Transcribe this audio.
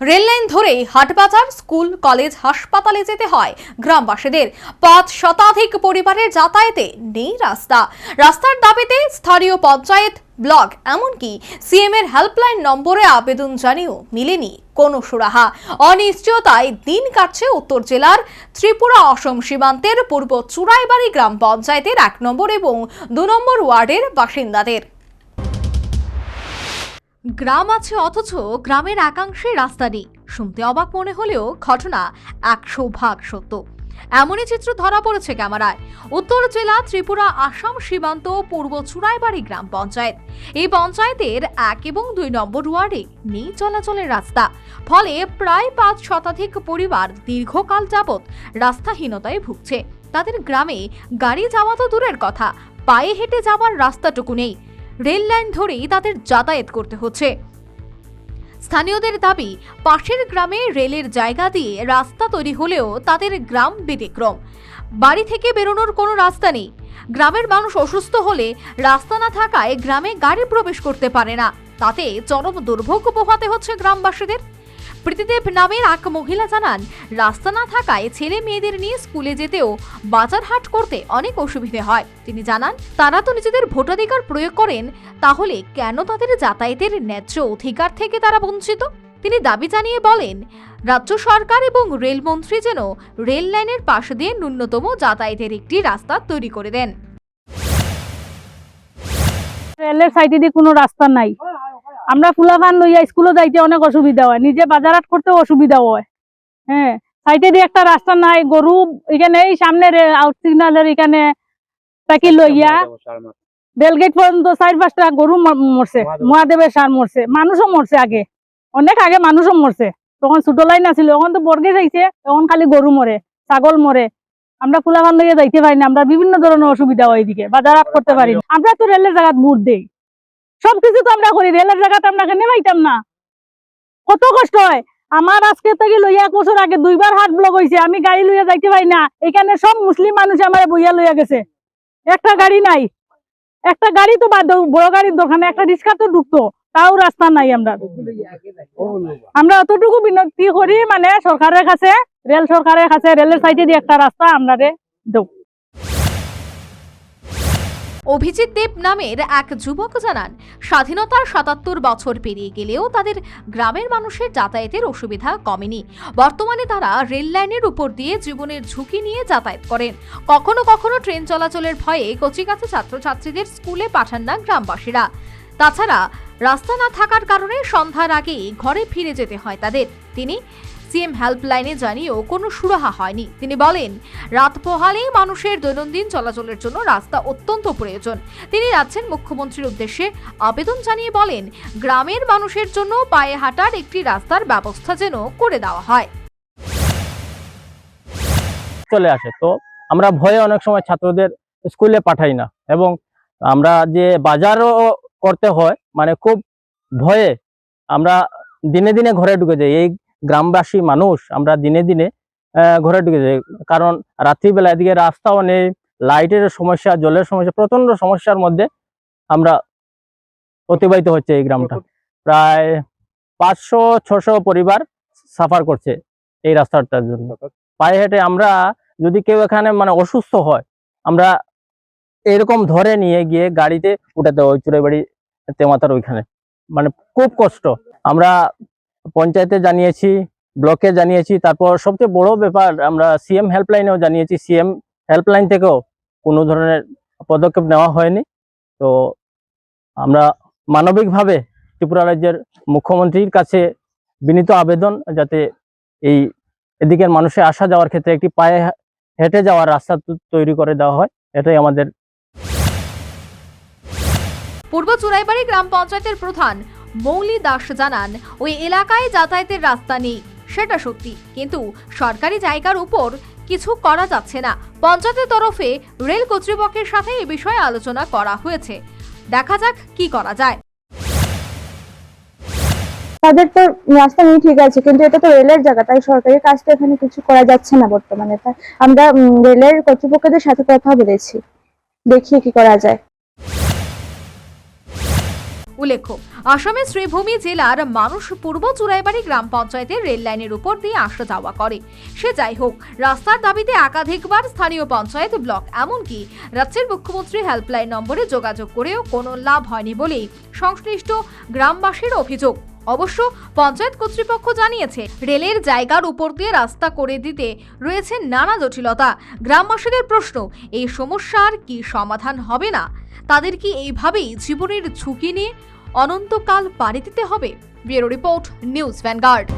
Rail line ধরেই হাটবাজার, school, college, হাসপাতালে যেতে হয়। গ্রামবাসীদের পাঁচ শতাধিক পরিবারের যাতায়াতে নেই রাস্তা। রাস্তার দাবিতে স্থানীয় পঞ্চায়েত ব্লক, এমনকি সিএম এর হেল্পলাইন নম্বরে আবেদন জানিয়েও মিলেনি কোনো সুরাহা। অনিশ্চয়তায় দিন কাটছে উত্তর জেলার ত্রিপুরা অসম সীমান্তের পূর্ব চুরাইবাড়ি গ্রাম পঞ্চায়েতের এক নম্বর এবং দু নম্বর ওয়ার্ডের বাসিন্দাদের। গ্রাম আছে অথচ গ্রামের একাংশে রাস্তা নেই। শুনতে অবাক মনে হলেও ঘটনা একশো ভাগ সত্য। এমনই চিত্র ধরা পড়েছে ক্যামেরায়। উত্তর জেলা ত্রিপুরা, আসাম সীমান্ত, পূর্ব চুরাইবাড়ি গ্রাম পঞ্চায়েত। এই পঞ্চায়েতের এক এবং দুই নম্বর ওয়ার্ডে নেই চলাচলের রাস্তা। ফলে প্রায় পাঁচ শতাধিক পরিবার দীর্ঘকাল যাবৎ রাস্তাহীনতায় ভুগছে। তাদের গ্রামে গাড়ি যাওয়া তো দূরের কথা, পায়ে হেঁটে যাওয়ার রাস্তাটুকু নেই। রেল লাইন ধরেই তাদের যাতায়াত করতে হচ্ছে। স্থানীয়দের দাবি, পাশের গ্রামে রেলের জায়গা দিয়ে রাস্তা তৈরি হলেও তাদের গ্রাম ব্যতিক্রম। বাড়ি থেকে বেরোনোর কোনো রাস্তা নেই। গ্রামের মানুষ অসুস্থ হলে রাস্তা না থাকায় গ্রামে গাড়ি প্রবেশ করতে পারে না। তাতে চরম দুর্ভোগ পোহাতে হচ্ছে গ্রামবাসীদের। প্রীতিদেব নামের এক মহিলা জানান রাস্তা না থাকায় ছেলে মেয়েদের নিয়ে স্কুলে যেতেও বাজার হাট করতে অনেক অসুবিধে হয়। তিনি জানান, তারা তো নিজেদের ভোটাধিকার প্রয়োগ করেন, তাহলে কেন তাদের যাতায়াতের ন্যায্য অধিকার থেকে তারা বঞ্চিত? তিনি দাবি জানিয়ে বলেন, রাজ্য সরকার এবং রেলমন্ত্রী যেন রেল লাইনের পাশ দিয়ে ন্যূনতম যাতায়াতের একটি রাস্তা তৈরি করে দেন। রেলের সাইডে দিয়ে কোনো রাস্তা নাই। আমরা ফুলাফান লইয়া স্কুলে যাইতে অনেক অসুবিধা হয়। নিজে বাজার হাট করতে অসুবিধা হয়। হ্যাঁ সাইডে দিয়ে একটা রাস্তা নাই গরু এখানে এই সামনে আউট সিগনালের এখানে তাকে লইয়া বেলগেট পর্যন্ত চার পাঁচটা গরু মরছে মহাদেবের সার। মরছে। মানুষও মরছে আগে। অনেক আগে মানুষও মরছে। তখন ছোট লাইন আছিল এখন তো বর্গে যাইছে এখন খালি গরু মরে ছাগল মরে। আমরা ফুলাফান লইয়া যাইতে পারি না আমরা বিভিন্ন ধরনের অসুবিধা হয় এদিকে বাজার করতে পারি আমরা তো রেলের জায়গাত ভোট দেই। সবকিছু তো আমরা করি, রেলের জায়গাতে আমরা কেন পাইতাম না? কত কষ্ট হয়। আমার আজকে থেকে লইয়া এক বছর আগে দুইবার হাট ব্লক হয়েছে আমি গাড়ি লইয়া যাইতে পারি না। এখানে সব মুসলিম মানুষ আমার বইয়া লইয়া গেছে। একটা গাড়ি নাই। একটা গাড়ি তো বাদ বড় গাড়ির দোকানে একটা রিক্সা তো ঢুকতো, তাও রাস্তা নাই আমরা। আমরা অতটুকু বিনতি করি মানে সরকারের কাছে, রেল সরকারের কাছে, রেলের সাইডে দিয়ে একটা রাস্তা আমরা দেও অভিজিৎ দেব নামের এক যুবক জানান, স্বাধীনতার সাতাত্তর বছর পেরিয়ে গেলেও তাদের গ্রামের মানুষের যাতায়াতের অসুবিধা কমেনি। বর্তমানে তারা রেল লাইনের উপর দিয়ে জীবনের ঝুঁকি নিয়ে যাতায়াত করেন। কখনো কখনো ট্রেন চলাচলের ভয়ে কচিকাছে ছাত্রছাত্রীদের স্কুলে পাঠান না গ্রামবাসীরা। তাছাড়া রাস্তা না থাকার কারণে সন্ধ্যার আগেই ঘরে ফিরে যেতে হয় তাদের। তিনি সিএম হেল্পলাইনে জানিয়েও কোনো সুরাহা হয়নি। তিনি বলেন, রাত পোহালেই মানুষের দৈনন্দিন চলাচলের জন্য রাস্তা অত্যন্ত প্রয়োজন। তিনি যাচ্ছেন মুখ্যমন্ত্রীর উদ্দেশ্যে আবেদন জানিয়ে বলেন, গ্রামের মানুষের জন্য পায়ে হাঁটার একটি রাস্তার ব্যবস্থা যেন করে দেওয়া হয়। চলে আসে। তো আমরা ভয়ে অনেক সময় ছাত্রদের স্কুলে পাঠাই না এবং আমরা যে বাজারও করতে হয় মানে খুব ভয়ে আমরা দিনে দিনে ঘরে ঢুকে যাই। এই গ্রামবাসী মানুষ আমরা দিনে দিনে ঘরে ঢুকে যাই। কারণ রাত্রিবেলা এদিকে রাস্তাও নেই লাইটের সমস্যা জলের সমস্যা প্রচণ্ড সমস্যার মধ্যে আমরা অতিবাহিত হচ্ছে এই গ্রামটা। প্রায় পাঁচশো ছশো পরিবার সাফার করছে এই রাস্তাটার জন্য। পায়ে হেঁটে আমরা যদি কেউ এখানে মানে অসুস্থ হয় আমরা এরকম ধরে নিয়ে গিয়ে গাড়িতে উঠাতে হয় চুড়ে বাড়ি তেমাতার ওইখানে। মানে খুব কষ্ট। আমরা পঞ্চায়েতে জানিয়েছি, ব্লকে জানিয়েছি, তারপর সবচেয়ে বড় ব্যাপার আমরা সিএম হেল্পলাইনেও জানিয়েছি। সিএম হেল্পলাইন থেকেও কোনো ধরনের পদক্ষেপ নেওয়া হয়নি। তো আমরা মানবিকভাবে ত্রিপুরা রাজ্যের মুখ্যমন্ত্রীর কাছে বিনীত আবেদন যাতে এই এদিকের মানুষের আসা যাওয়ার ক্ষেত্রে একটি পায়ে হেঁটে যাওয়ার রাস্তা তৈরি করে দেওয়া হয়। এটাই আমাদের পূর্ব চুরাইবাড়ি গ্রাম পঞ্চায়েতের প্রধান মৌলি দাস জানান, ওই এলাকায় যাতায়াতের রাস্তা নেই। সেটা সত্যি। কিন্তু সরকারি জায়গার উপর কিছু করা যাচ্ছে না। পঞ্চায়েতের তরফে রেল কর্তৃপক্ষের সাথে এ বিষয়ে আলোচনা করা হয়েছে। দেখা যাক কি করা যায়। তাদের তো রাস্তা নেই, ঠিক আছে। কিন্তু এটা তো রেলের জায়গা, তাই সরকারি কাজটা এখানে কিছু করা যাচ্ছে না বর্তমানে। তাই আমরা রেলের কর্তৃপক্ষদের সাথে কথা বলেছি। দেখি কি করা যায়। উল্লেখ্য, আসামের শ্রীভূমি জেলার মানুষ পূর্ব চুরাইবাড়ি গ্রাম পঞ্চায়েতের রেল লাইনের উপর দিয়ে আসা যাওয়া করে। সে যাই হোক, রাস্তার দাবিতে একাধিকবার স্থানীয় পঞ্চায়েত ব্লক, এমনকি রাজ্যের মুখ্যমন্ত্রী হেল্পলাইন নম্বরে যোগাযোগ করেও কোনো লাভ হয়নি বলেই সংশ্লিষ্ট গ্রামবাসীর অভিযোগ। অবশ্য পঞ্চায়েত কর্তৃপক্ষ জানিয়েছে, রেলের জায়গার উপর দিয়ে রাস্তা করে দিতে রয়েছে নানা জটিলতা। গ্রামবাসীদের প্রশ্ন, এই সমস্যার কি সমাধান হবে না? তাদের কি এইভাবেই জীবনের ঝুঁকি নিয়ে অনন্তকাল পাড়ি দিতে হবে? Bureau report, news vanguard.